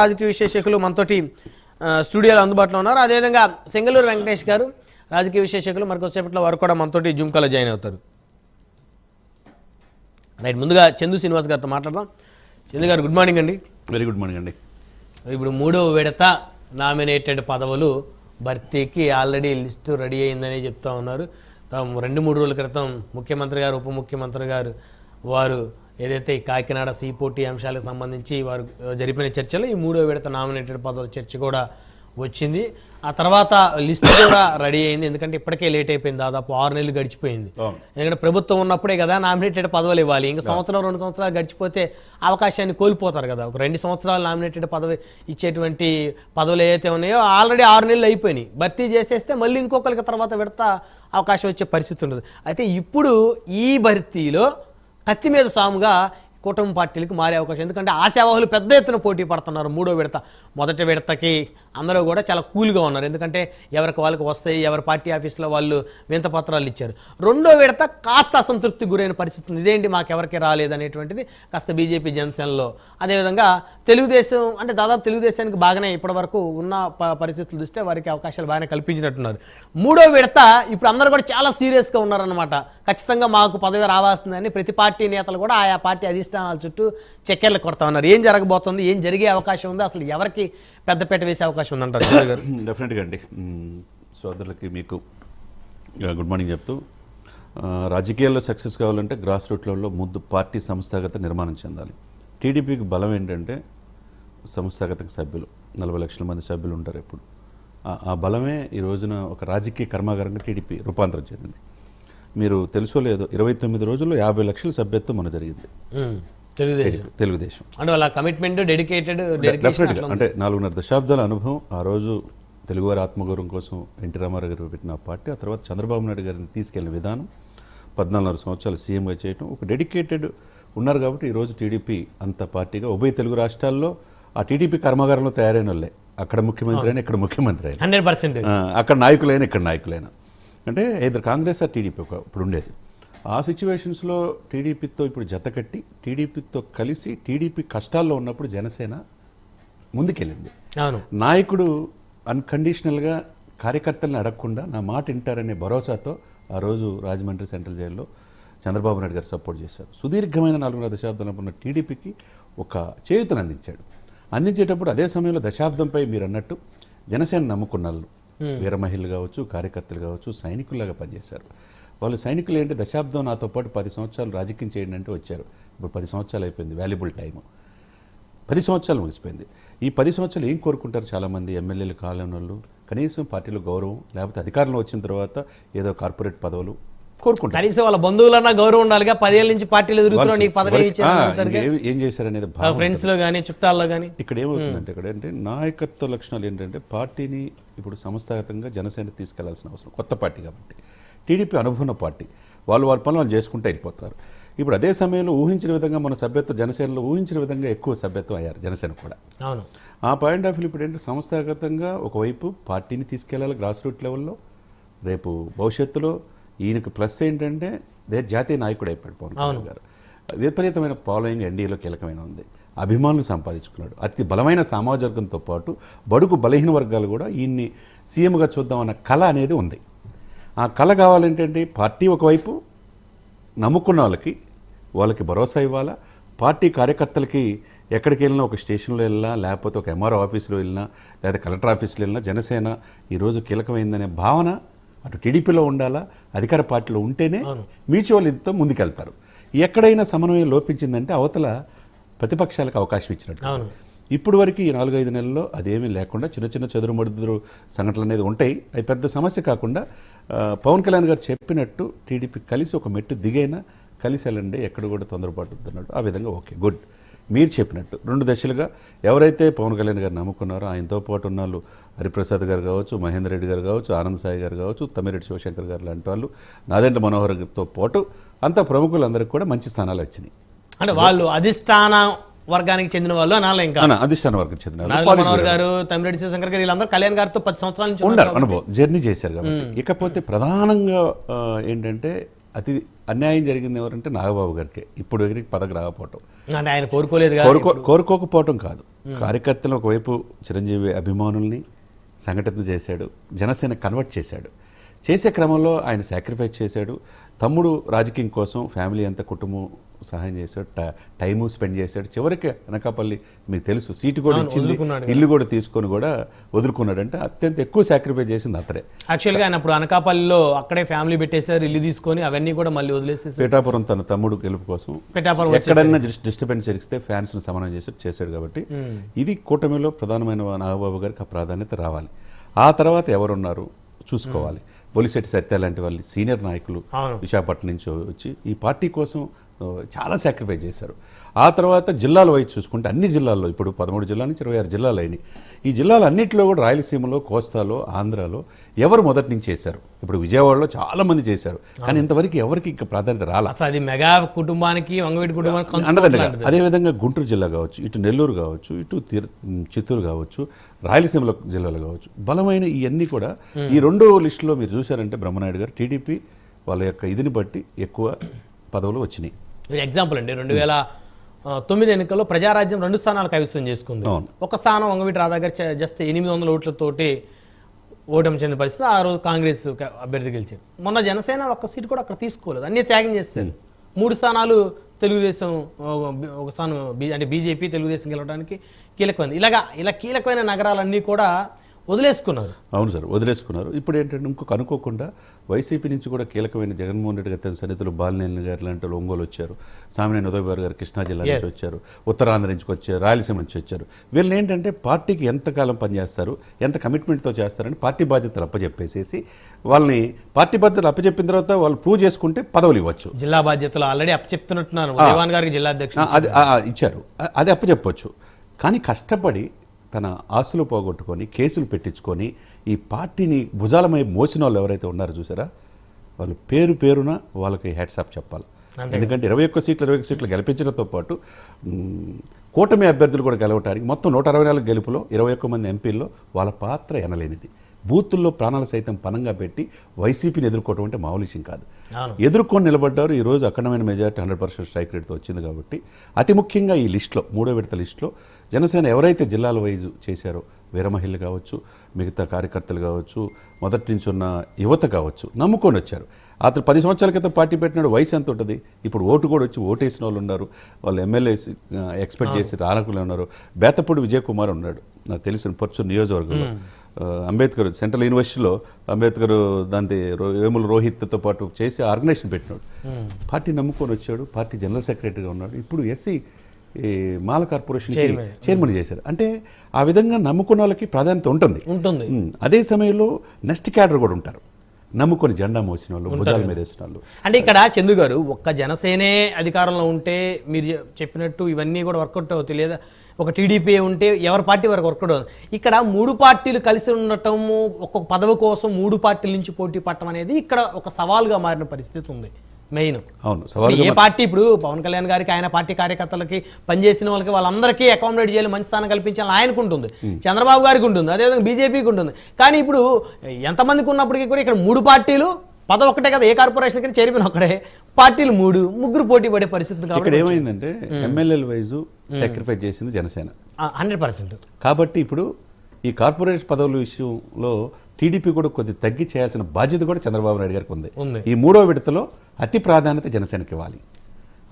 రాజకీయ విశ్లేషకులు మనతోటి స్టూడియోలో అందుబాటులో ఉన్నారు. అదేవిధంగా సెంగళూరు వెంకటేష్ గారు రాజకీయ విశ్లేషకులు మరికొద్దిసేపట్లో వారు కూడా మనతోటి జూమ్ కాల్లో జాయిన్ అవుతారు. రైట్ ముందుగా చందు శ్రీనివాస్ గారితో మాట్లాడదాం. చందు గారు గుడ్ మార్నింగ్ అండి. వెరీ గుడ్ మార్నింగ్ అండి. ఇప్పుడు మూడో విడత నామినేటెడ్ పదవులు భర్తీకి ఆల్రెడీ లిస్టు రెడీ అయిందని చెప్తా ఉన్నారు. తాము రెండు మూడు రోజుల క్రితం ముఖ్యమంత్రి గారు ఉప ముఖ్యమంత్రి గారు వారు ఏదైతే ఈ కాకినాడ సీపోటీ అంశాలకు సంబంధించి వారు జరిపిన చర్చలో ఈ మూడో విడత నామినేటెడ్ పదవుల చర్చ కూడా వచ్చింది. ఆ తర్వాత లిస్ట్ కూడా రెడీ అయింది. ఎందుకంటే ఇప్పటికే లేట్ అయిపోయింది. దాదాపు ఆరు నెలలు గడిచిపోయింది. ఎందుకంటే ప్రభుత్వం ఉన్నప్పుడే కదా నామినేటెడ్ పదవులు ఇవ్వాలి. ఇంకా సంవత్సరం రెండు సంవత్సరాలు గడిచిపోతే అవకాశాన్ని కోల్పోతారు కదా. ఒక రెండు సంవత్సరాలు నామినేటెడ్ పదవి ఇచ్చేటువంటి పదవులు ఏవైతే ఉన్నాయో ఆల్రెడీ ఆరు నెలలు అయిపోయినాయి. భర్తీ చేసేస్తే మళ్ళీ ఇంకొకరికి తర్వాత విడత అవకాశం వచ్చే పరిస్థితి ఉండదు. అయితే ఇప్పుడు ఈ భర్తీలో కత్తి మీద సాముగా కూటమి పార్టీలకు మారే అవకాశం. ఎందుకంటే ఆశావాహులు పెద్ద ఎత్తున పోటీ పడుతున్నారు మూడో విడత. మొదటి విడతకి అందరూ కూడా చాలా కూల్గా ఉన్నారు. ఎందుకంటే ఎవరికి వాళ్ళకి వస్తాయి ఎవరి పార్టీ ఆఫీస్లో వాళ్ళు వింత పత్రాలు ఇచ్చారు. రెండో విడత కాస్త అసంతృప్తి గురైన పరిస్థితి ఉంది. ఇదేంటి మాకు ఎవరికి రాలేదు అనేటువంటిది కాస్త బీజేపీ జనసేనలో. అదేవిధంగా తెలుగుదేశం అంటే దాదాపు తెలుగుదేశానికి బాగానే ఇప్పటివరకు ఉన్న పరిస్థితులు చూస్తే వారికి అవకాశాలు బాగానే కల్పించినట్టున్నారు. మూడో విడత ఇప్పుడు అందరూ కూడా చాలా సీరియస్గా ఉన్నారన్నమాట. ఖచ్చితంగా మాకు పదవి రావాల్సిందని ప్రతి పార్టీ నేతలు కూడా ఆయా పార్టీ అధిష్ట అధిష్టానాల చుట్టూ చక్కెర్లు కొడతా ఉన్నారు. ఏం జరగబోతుంది? ఏం జరిగే అవకాశం ఉంది? అసలు ఎవరికి పెద్దపేట వేసే అవకాశం ఉందంటారు గారు? డెఫినెట్గా అండి. సోదరులకి మీకు గుడ్ మార్నింగ్ చెప్తూ రాజకీయాల్లో సక్సెస్ కావాలంటే గ్రాస్ రూట్లలో ముందు పార్టీ సంస్థాగత నిర్మాణం చెందాలి. టీడీపీకి బలం ఏంటంటే సంస్థాగత సభ్యులు. నలభై లక్షల మంది సభ్యులు ఉంటారు ఎప్పుడు. ఆ- ఆ బలమే ఈ రోజున ఒక రాజకీయ కర్మాగారంగా టీడీపీ రూపాంతరం చెందింది. మీరు తెలుసో లేదో ఇరవై తొమ్మిది రోజుల్లో యాభై లక్షల సభ్యత్వం మన జరిగింది. తెలుగుదేశం. తెలుగుదేశం. అంటే వాళ్ళ కమిట్మెంట్ డెడికేటెడ్ డెఫినెట్గా అంటే నాలుగున్నర దశాబ్దాల అనుభవం ఆ రోజు తెలుగువారి ఆత్మగౌరవం కోసం ఎన్టీ రామారావు గారు పెట్టిన పార్టీ ఆ తర్వాత చంద్రబాబు నాయుడు గారిని తీసుకెళ్ళిన విధానం పద్నాలుగున్నర సంవత్సరాలు సీఎంగా చేయటం ఒక డెడికేటెడ్ ఉన్నారు కాబట్టి ఈరోజు టీడీపీ అంత పార్టీగా ఉభయ తెలుగు రాష్ట్రాల్లో ఆ టీడీపీ కర్మాగారంలో తయారైన వాళ్ళే. అక్కడ ముఖ్యమంత్రి అయినా ఇక్కడ ముఖ్యమంత్రి అయినా. Hundred percent. అక్కడ నాయకులైనా ఇక్కడ నాయకులైనా. అంటే ఇద్దరు కాంగ్రెస్ ఆ టీడీపీ ఒక ఇప్పుడు ఉండేది. ఆ సిచ్యువేషన్స్లో టీడీపీతో ఇప్పుడు జత కట్టి టీడీపీతో కలిసి టీడీపీ కష్టాల్లో ఉన్నప్పుడు జనసేన ముందుకెళ్ళింది. అవును. నాయకుడు అన్కండిషనల్గా కార్యకర్తలను అడగకుండా నా మాట వింటారనే భరోసాతో ఆ రోజు రాజమండ్రి సెంట్రల్ జైల్లో చంద్రబాబు నాయుడు గారు సపోర్ట్ చేశారు. సుదీర్ఘమైన నాలుగున్నర దశాబ్దంలో ఉన్న టీడీపీకి ఒక చేయుతను అందించాడు. అందించేటప్పుడు అదే సమయంలో దశాబ్దంపై మీరు అన్నట్టు జనసేన నమ్ముకున్న వాళ్ళు Hmm. వీర మహిళలు కావచ్చు కార్యకర్తలు కావచ్చు సైనికుల్లాగా పనిచేశారు. వాళ్ళు సైనికులు ఏంటి? దశాబ్దం నాతో పాటు పది సంవత్సరాలు రాజకీయం చేయండి అంటే వచ్చారు. ఇప్పుడు పది సంవత్సరాలు అయిపోయింది వాల్యుబుల్ టైము పది సంవత్సరాలు ముగిసిపోయింది. ఈ పది సంవత్సరాలు ఏం కోరుకుంటారు చాలామంది ఎమ్మెల్యేలు కాలేని కనీసం పార్టీలో గౌరవం లేకపోతే అధికారంలో వచ్చిన తర్వాత ఏదో కార్పొరేట్ పదవులు కోరుకుంటారు. కనీసం వాళ్ళ బంధువులన్నా గౌరవం ఉండాలిగా. పదేళ్ళ నుంచి పార్టీలు ఎదుగుతున్నావు నీకు పదవి ఏం చేశారనేది ఫ్రెండ్స్లో కానీ చుట్టాల్లో కానీ ఇక్కడ ఏమవుతుందంటే ఇక్కడ అంటే నాయకత్వ లక్షణాలు ఏంటంటే పార్టీని ఇప్పుడు సంస్థాగతంగా జనసేన తీసుకెళ్ళాల్సిన అవసరం. కొత్త పార్టీ కాబట్టి. టీడీపీ అనుభవ పార్టీ. వాళ్ళు వాళ్ళ పనులు వాళ్ళు చేసుకుంటూ వెళ్ళిపోతారు ఇప్పుడు అదే సమయంలో ఊహించిన విధంగా మన సభ్యత్వం జనసేనలో ఊహించిన విధంగా ఎక్కువ సభ్యత్వం అయ్యారు జనసేన కూడా. అవును. ఆ పాయింట్ ఆఫ్ వ్యూ ఇప్పుడు ఏంటంటే సంస్థాగతంగా ఒకవైపు పార్టీని తీసుకెళ్ళాలి గ్రాస్ రూట్ లెవెల్లో రేపు భవిష్యత్తులో ఈయనకు ప్లస్ ఏంటంటే దే జాతీయ నాయకుడు అయిపోయాడు పవన్ కళ్యాణ్ గారు. విపరీతమైన ఫాలోయింగ్ ఎన్డీఏలో కీలకమైన ఉంది. అభిమానులు సంపాదించుకున్నాడు. అతి బలమైన సామాజిక వర్గంతో పాటు బడుగు బలహీన వర్గాలు కూడా ఈయన్ని సీఎంగా చూద్దామన్న కళ అనేది ఉంది. ఆ కళ కావాలంటే పార్టీ ఒకవైపు నమ్ముకున్న వాళ్ళకి వాళ్ళకి భరోసా ఇవ్వాలా? పార్టీ కార్యకర్తలకి ఎక్కడికి వెళ్ళినా ఒక స్టేషన్లో వెళ్ళినా లేకపోతే ఒక ఎంఆర్ఓ ఆఫీస్లో వెళ్ళినా లేదా కలెక్టర్ ఆఫీస్లో వెళ్ళినా జనసేన ఈరోజు కీలకమైందనే భావన అటు టీడీపీలో ఉండాలా అధికార పార్టీలో ఉంటేనే మ్యూచువల్ ఇదితో ముందుకెళ్తారు. ఎక్కడైనా సమన్వయం లోపించిందంటే అవతల ప్రతిపక్షాలకు అవకాశం ఇచ్చినట్టు. ఇప్పుడు వరకు ఈ నాలుగైదు నెలల్లో అదేమీ లేకుండా చిన్న చిన్న చెదురుమడుదురు సంఘటనలు అనేది ఉంటాయి. అవి పెద్ద సమస్య కాకుండా పవన్ కళ్యాణ్ గారు చెప్పినట్టు టీడీపీ కలిసి ఒక మెట్టు దిగైనా కలిసి వెళ్ళండి ఎక్కడ కూడా తొందరపాటు ఆ విధంగా ఓకే గుడ్. మీరు చెప్పినట్టు రెండు దశలుగా ఎవరైతే పవన్ కళ్యాణ్ గారు నమ్ముకున్నారో ఆయనతో పాటు ఉన్న వాళ్ళు హరిప్రసాద్ గారు కావచ్చు మహేందర్ రెడ్డి గారు కావచ్చు ఆనంద్ సాయి గారు కావచ్చు తమ్మిరెడ్డి శివశంకర్ గారు లాంటి వాళ్ళు నాదెండ్ల మనోహర్ గారితో పాటు అంత ప్రముఖులందరికీ కూడా మంచి స్థానాలు వచ్చినాయి. అంటే వాళ్ళు అధిష్టాన వర్గానికి చెందిన వాళ్ళు అనాలి ఇంకా. అధిష్టాన వర్గం చెందిన మనోహర్ గారు తమిరెడ్డి శివశంకర్ గారు వీళ్ళందరూ కళ్యాణ్ గారితో పది సంవత్సరాల నుంచి ఉన్నారు ఉండాలి అనుభవం జర్నీ చేశారు కాబట్టి. ఇకపోతే ప్రధానంగా ఏంటంటే అతి అన్యాయం జరిగింది ఎవరంటే నాగబాబు గారికి. ఇప్పుడు దగ్గరికి పదకి రాకపోవటం. ఆయన కోరుకోలేదు కోరుకో కోరుకోకపోవటం కాదు. కార్యకర్తలు ఒకవైపు చిరంజీవి అభిమానుల్ని సంఘటన చేశాడు జనసేన కన్వర్ట్ చేశాడు. చేసే క్రమంలో ఆయన సాక్రిఫైస్ చేశాడు. తమ్ముడు రాజకీయం కోసం ఫ్యామిలీ అంతా కుటుంబం సహాయం చేశాడు ట- టైము స్పెండ్ చేశాడు. చివరికి అనకాపల్లి మీకు తెలుసు సీటు కూడా ఇచ్చింది ఇల్లు కూడా తీసుకొని కూడా వదులుకున్నాడు అంటే అత్యంత ఎక్కువ సాక్రిఫైస్ చేసింది అతడే. యాక్చువల్గా ఆయన అప్పుడు అనకాపల్లిలో అక్కడే ఫ్యామిలీ పెట్టేశారు ఇల్లు తీసుకొని అవన్నీ కూడా మళ్ళీ వదిలేసేసి పేటాపురం తన తమ్ముడు గెలుపు కోసం పిఠాపురం ఎక్కడన్నా డిస్టర్బెన్స్ జరిగితే ఫ్యాన్స్ను సమన్వయం చేసి చేశాడు కాబట్టి ఇది కూటమిలో ప్రధానమైన నాగబాబు గారికి ఆ ప్రాధాన్యత రావాలి. ఆ తర్వాత ఎవరున్నారు చూసుకోవాలి. బొలిశెట్టి సత్య లాంటి వాళ్ళు సీనియర్ నాయకులు. విశాఖపట్నం నుంచి వచ్చి ఈ పార్టీ కోసం చాలా సాక్రిఫైస్ చేశారు. ఆ తర్వాత జిల్లాల వైపు చూసుకుంటే అన్ని జిల్లాల్లో ఇప్పుడు పదమూడు జిల్లాల నుంచి ఇరవై ఆరు జిల్లాలు అయినాయి. ఈ జిల్లాలు అన్నింటిలో కూడా రాయలసీమలో కోస్తాలో ఆంధ్రాలో ఎవరు మొదటి నుంచి చేశారు? ఇప్పుడు విజయవాడలో చాలా మంది చేశారు. కానీ ఇంతవరకు ఎవరికి ఇంకా ప్రాధాన్యత రాల? అది మెగా కుటుంబానికి వంగవీటి కుటుంబానికి. అదేవిధంగా గుంటూరు జిల్లా కావచ్చు ఇటు నెల్లూరు కావచ్చు ఇటు తిరు- చిత్తూరు కావచ్చు రాయలసీమలో జిల్లాలు కావచ్చు. బలమైన ఇవన్నీ కూడా ఈ రెండో లిస్టులో మీరు చూశారంటే బ్రహ్మనాయుడు గారు టీడీపీ వాళ్ళ యొక్క ఇదిని బట్టి ఎక్కువ పదవులు వచ్చినాయి. ఎగ్జాంపుల్ అండి. రెండు వేల తొమ్మిది ఎన్నికల్లో ప్రజారాజ్యం రెండు స్థానాలు కైవసం చేసుకుంది. ఒక స్థానం వంగవీటి రాధా గారు జస్ట్ ఎనిమిది వందల ఓట్లతోటి ఓటమి చెందిన పరిస్థితి. ఆ రోజు కాంగ్రెస్ అభ్యర్థి గెలిచారు మొన్న జనసేన ఒక్క సీట్ కూడా అక్కడ తీసుకోలేదు. అన్ని త్యాగం చేస్తారు మూడు స్థానాలు తెలుగుదేశం ఒక స్థానం అంటే బీజేపీ తెలుగుదేశం గెలవడానికి కీలకమైంది. ఇలాగా ఇలా కీలకమైన నగరాలన్నీ కూడా వదిలేసుకున్నారు. అవును సార్ వదిలేసుకున్నారు. ఇప్పుడు ఏంటంటే ఇంకొక అనుకోకుండా వైసీపీ నుంచి కూడా కీలకమైన జగన్మోహన్ రెడ్డి గారి తన సన్నిహితులు బాలినేని గారు లాంటి వాళ్ళు ఒంగోలు వచ్చారు. సామినేని ఉదయబాబు గారు కృష్ణా జిల్లా నుంచి వచ్చారు. ఉత్తరాంధ్ర నుంచి వచ్చారు. రాయలసీమ నుంచి వచ్చారు. వీళ్ళు ఏంటంటే పార్టీకి ఎంతకాలం పనిచేస్తారు ఎంత కమిట్మెంట్తో చేస్తారని పార్టీ బాధ్యతలు అప్పచెప్పేసేసి వాళ్ళని పార్టీ బాధ్యతలు అప్పచెప్పిన తర్వాత వాళ్ళు ప్రూవ్ చేసుకుంటే పదవులు ఇవ్వచ్చు. జిల్లా బాధ్యతలు ఆల్రెడీ అప్పచెప్తున్నట్టున్నారు. గారికి జిల్లా అధ్యక్షుడు అది ఇచ్చారు. అది అప్పచెప్పొచ్చు కానీ కష్టపడి తన ఆస్తులు పోగొట్టుకొని కేసులు పెట్టించుకొని ఈ పార్టీని భుజాలమై మోసిన వాళ్ళు ఎవరైతే ఉన్నారో చూసారా? వాళ్ళు పేరు పేరున వాళ్ళకి హ్యాట్సాప్ చెప్పాలి. ఎందుకంటే ఇరవై ఒక్క సీట్లు ఇరవై ఒక్క సీట్లు గెలిపించడంతో పాటు కూటమి అభ్యర్థులు కూడా గెలవటానికి మొత్తం నూట అరవై నాలుగు గెలుపులో ఇరవై ఒక్క మంది ఎంపీల్లో వాళ్ళ పాత్ర ఎనలేనిది. బూతుల్లో ప్రాణాలు సైతం పనంగా పెట్టి వైసీపీని ఎదుర్కోవటం అంటే మామూలు విషయం కాదు. ఎదుర్కొని నిలబడ్డారు ఈ రోజు అఖండమైన మెజార్టీ హండ్రెడ్ పర్సెంట్ స్ట్రైక్ రేట్తో వచ్చింది కాబట్టి అతి ముఖ్యంగా ఈ లిస్టులో మూడో విడత లిస్టులో జనసేన ఎవరైతే జిల్లాల వైజు చేశారో వీరమహిళలు కావచ్చు మిగతా కార్యకర్తలు కావచ్చు మొదటి నుంచి ఉన్న యువత కావచ్చు నమ్ముకొని వచ్చారు. అతను పది సంవత్సరాల క్రితం పార్టీ పెట్టినాడు వయసు ఎంత ఉంటుంది? ఇప్పుడు ఓటు కూడా వచ్చి ఓటేసిన వాళ్ళు ఉన్నారు. వాళ్ళు ఎమ్మెల్యేస్ ఎక్స్పెక్ట్ చేసి రానకులు ఉన్నారు. బేతపూడి విజయ్ కుమార్ ఉన్నాడు. నాకు తెలిసిన పర్చూరు నియోజకవర్గంలో. అంబేద్కర్ సెంట్రల్ యూనివర్సిటీలో అంబేద్కర్ దాంతో రో- వేముల రోహిత్తో పాటు చేసి ఆర్గనైజేషన్ పెట్టినాడు. పార్టీ నమ్ముకొని వచ్చాడు. పార్టీ జనరల్ సెక్రటరీగా ఉన్నాడు. ఇప్పుడు ఎస్సీ ఈ మాల కార్పొరేషన్ చైర్మన్. చేశారు. అంటే ఆ విధంగా నమ్ముకున్న వాళ్ళకి ప్రాధాన్యత ఉంటుంది. ఉంటుంది. అదే సమయంలో నెక్స్ట్ క్యాడర్ కూడా ఉంటారు. నమ్ముకొని జెండా మోసిన వాళ్ళు భుజాల మీద వేసిన వాళ్ళు. అంటే ఇక్కడ చందు గారు ఒక్క జనసేనే అధికారంలో ఉంటే మీరు చెప్పినట్టు ఇవన్నీ కూడా వర్కౌట్ అవుతాయి. లేదా ఒక టీడీపీ ఉంటే ఎవరి పార్టీ వరకు వర్కౌట్ అవుతుంది. ఇక్కడ మూడు పార్టీలు కలిసి ఉండటము ఒక్కొక్క పదవి కోసం మూడు పార్టీల నుంచి పోటీ పట్టడం అనేది ఇక్కడ ఒక సవాల్గా మారిన పరిస్థితి ఉంది. మెయిన్. అవును ఏ పార్టీ ఇప్పుడు పవన్ కళ్యాణ్ గారికి ఆయన పార్టీ కార్యకర్తలకి పనిచేసిన వాళ్ళకి వాళ్ళందరికీ అకామిడేట్ చేయాలి మంచి స్థానం కల్పించాలని ఆయనకు ఉంటుంది. చంద్రబాబు గారికి ఉంటుంది అదేవిధంగా బీజేపీకి ఉంటుంది. కానీ ఇప్పుడు ఎంతమందికి ఉన్నప్పటికీ కూడా ఇక్కడ మూడు పార్టీలు పద ఒకటే కదా ఏ కార్పొరేషన్ కింద చైర్మన్ ఒకటే. పార్టీలు మూడు ముగ్గురు పోటీ పడే పరిస్థితి ఇక్కడ ఏమైందంటే ఎమ్మెల్యేల వైజు సాక్రిఫైస్ చేసింది జనసేన. Hundred percent. కాబట్టి ఇప్పుడు ఈ కార్పొరేట్ పదవుల విషయంలో టీడీపీ కూడా కొద్ది తగ్గి చేయాల్సిన బాధ్యత కూడా చంద్రబాబు నాయుడు గారికి ఉంది. ఈ మూడో విడతలో అతి ప్రాధాన్యత జనసేనకి ఇవ్వాలి.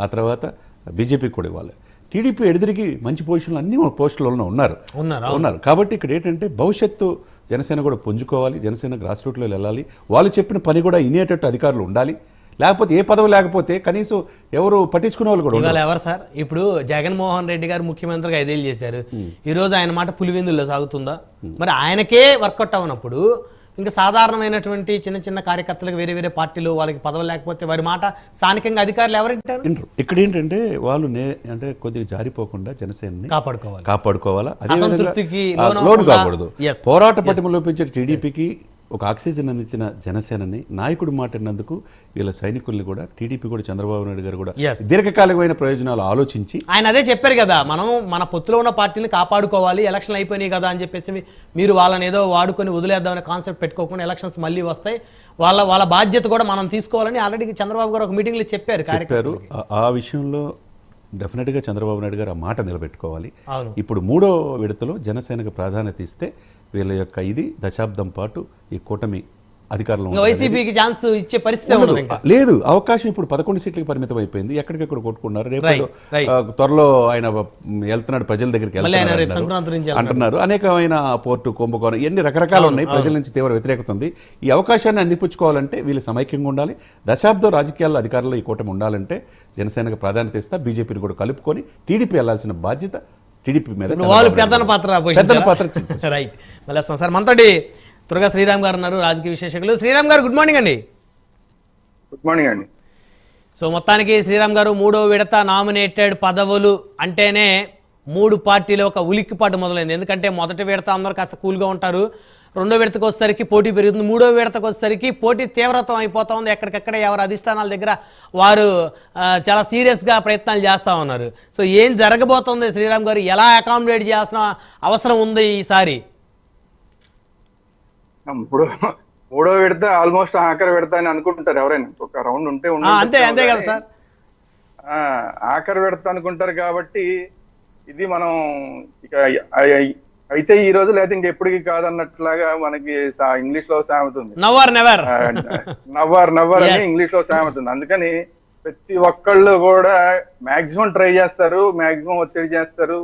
ఆ తర్వాత బీజేపీకి కూడా ఇవ్వాలి. టీడీపీ ఎడిదిరిగి మంచి పొజిషన్లు అన్ని పోస్టులలో ఉన్నారు. ఉన్నారు ఉన్నారు. కాబట్టి ఇక్కడ ఏంటంటే భవిష్యత్తు జనసేన కూడా పుంజుకోవాలి జనసేన గ్రాస్ రూట్లో వెళ్ళాలి. వాళ్ళు చెప్పిన పని కూడా ఇనేటట్టు అధికారులు ఉండాలి. లేకపోతే ఏ పదవి లేకపోతే కనీసం ఎవరు పట్టించుకునే వాళ్ళు కూడా. ఇవాళ ఎవరు సార్? ఇప్పుడు జగన్మోహన్ రెడ్డి గారు ముఖ్యమంత్రిగా ఐదేళ్ళు చేశారు. ఈ రోజు ఆయన మాట పులివెందుల్లో సాగుతుందా? మరి ఆయనకే వర్కౌట్ అవునప్పుడు ఇంకా సాధారణమైనటువంటి చిన్న చిన్న కార్యకర్తలకు వేరే వేరే పార్టీలు వాళ్ళకి పదవి లేకపోతే వారి మాట స్థానికంగా అధికారులు ఎవరింటారు? వినరు. ఇక్కడ ఏంటంటే వాళ్ళు అంటే కొద్దిగా జారిపోకుండా జనసేనని కాపాడుకోవాలి. కాపాడుకోవాలా. అదే లోను కాకూడదు. పోరాట పటిమ లోపించే టీడీపీకి ఒక ఆక్సిజన్ అందించిన జనసేనని నాయకుడు మాట అన్నందుకు వీళ్ళ సైనికుల్ని కూడా టీడీపీ కూడా చంద్రబాబు నాయుడు గారు కూడా. దీర్ఘకాలికమైన ప్రయోజనాలు ఆలోచించి ఆయన అదే చెప్పారు కదా మనం మన పొత్తులో ఉన్న పార్టీని కాపాడుకోవాలి ఎలక్షన్ అయిపోయినాయి కదా అని చెప్పేసి మీరు వాళ్ళని ఏదో వాడుకొని వదిలేద్దామనే కాన్సెప్ట్ పెట్టుకోకుండా ఎలక్షన్స్ మళ్ళీ వస్తాయి. వాళ్ళ వాళ్ళ బాధ్యత కూడా మనం తీసుకోవాలని ఆల్రెడీ చంద్రబాబు గారు ఒక మీటింగ్లో చెప్పారు చెప్పారు. ఆ- విషయంలో డెఫినెట్గా చంద్రబాబు నాయుడు గారు ఆ మాట నిలబెట్టుకోవాలి. ఇప్పుడు మూడో విడతలో జనసేనకు ప్రాధాన్యత ఇస్తే వీళ్ళ యొక్క ఇది దశాబ్దం పాటు ఈ కూటమి అధికారంలో. వైసీపీకి ఛాన్స్ ఇచ్చే పరిస్థితి లేదు అవకాశం ఇప్పుడు పదకొండు సీట్లకు పరిమితం అయిపోయింది. ఎక్కడికెక్కడ కొట్టుకున్నారు? రేపు త్వరలో ఆయన వెళ్తున్నాడు ప్రజల దగ్గరికి. అంటున్నారు. అనేకమైన పోర్టు కుంభకోణం ఎన్ని రకరకాలు ఉన్నాయి. ప్రజల నుంచి తీవ్ర వ్యతిరేకత ఉంది. ఈ అవకాశాన్ని అందిపుచ్చుకోవాలంటే వీళ్ళు సమైక్యంగా ఉండాలి. దశాబ్దం రాజకీయాల్లో అధికారంలో ఈ కూటమి ఉండాలంటే జనసేనకు ప్రాధాన్యత ఇస్తా బీజేపీని కూడా కలుపుకొని టీడీపీ వెళ్ళాల్సిన బాధ్యత టీడీపీ మీద వాళ్ళు నాయుడు. పాత్ర. పెద్దన పాత్ర రైట్ మళ్ళీ వస్తాం సార్ మనతోటి త్వరగా శ్రీరామ్ గారు ఉన్నారు రాజకీయ విశేషకులు. శ్రీరామ్ గారు గుడ్ మార్నింగ్ అండి. గుడ్ మార్నింగ్ అండి. సో మొత్తానికి శ్రీరామ్ గారు మూడో విడత నామినేటెడ్ పదవులు అంటేనే మూడు పార్టీలు ఒక ఉలిక్కిపాటు మొదలైంది. ఎందుకంటే మొదటి విడత అందరూ కాస్త కూల్గా ఉంటారు. రెండో విడతకు వచ్చేసరికి పోటీ పెరుగుతుంది. మూడో విడతకు వచ్చేసరికి పోటీ తీవ్రతం అయిపోతా ఉంది. ఎక్కడికక్కడ ఎవరి అధిష్టానాల దగ్గర వారు చాలా సీరియస్గా ప్రయత్నాలు చేస్తూ ఉన్నారు. సో ఏం జరగబోతోంది? శ్రీరామ్ గారు ఎలా అకామిడేట్ చేయాల్సిన అవసరం ఉంది ఈసారి? ఇప్పుడు మూడో విడత ఆల్మోస్ట్ ఆఖరి విడత అని అనుకుంటారు ఎవరైనా. ఒక రౌండ్ ఉంటే అంతే అంతే కదా సార్. ఆఖరి విడత అనుకుంటారు కాబట్టి ఇది మనం ఇక అయితే ఈ రోజు లేదా ఇంకెప్పటికి కాదన్నట్లాగా మనకి ఇంగ్లీష్లో సామెత ఉంది నవర్. నెవర్ నవ్వర్ నవ్వర్ అని. ఇంగ్లీష్లో సామెత ఉంది అందుకని ప్రతి ఒక్కళ్ళు కూడా మాక్సిమం ట్రై చేస్తారు మాక్సిమం ఒత్తిడి చేస్తారు.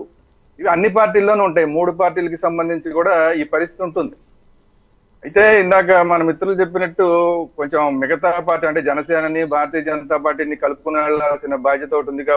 ఇవి అన్ని పార్టీల్లోనూ ఉంటాయి. మూడు పార్టీలకి సంబంధించి కూడా ఈ పరిస్థితి ఉంటుంది. అయితే ఇందాక మన మిత్రులు చెప్పినట్టు కొంచెం మిగతా పార్టీ అంటే జనసేనని భారతీయ జనతా పార్టీని కలుపుకుని వెళ్ళాల్సిన బాధ్యత ఒకటి ఉంది కాబట్టి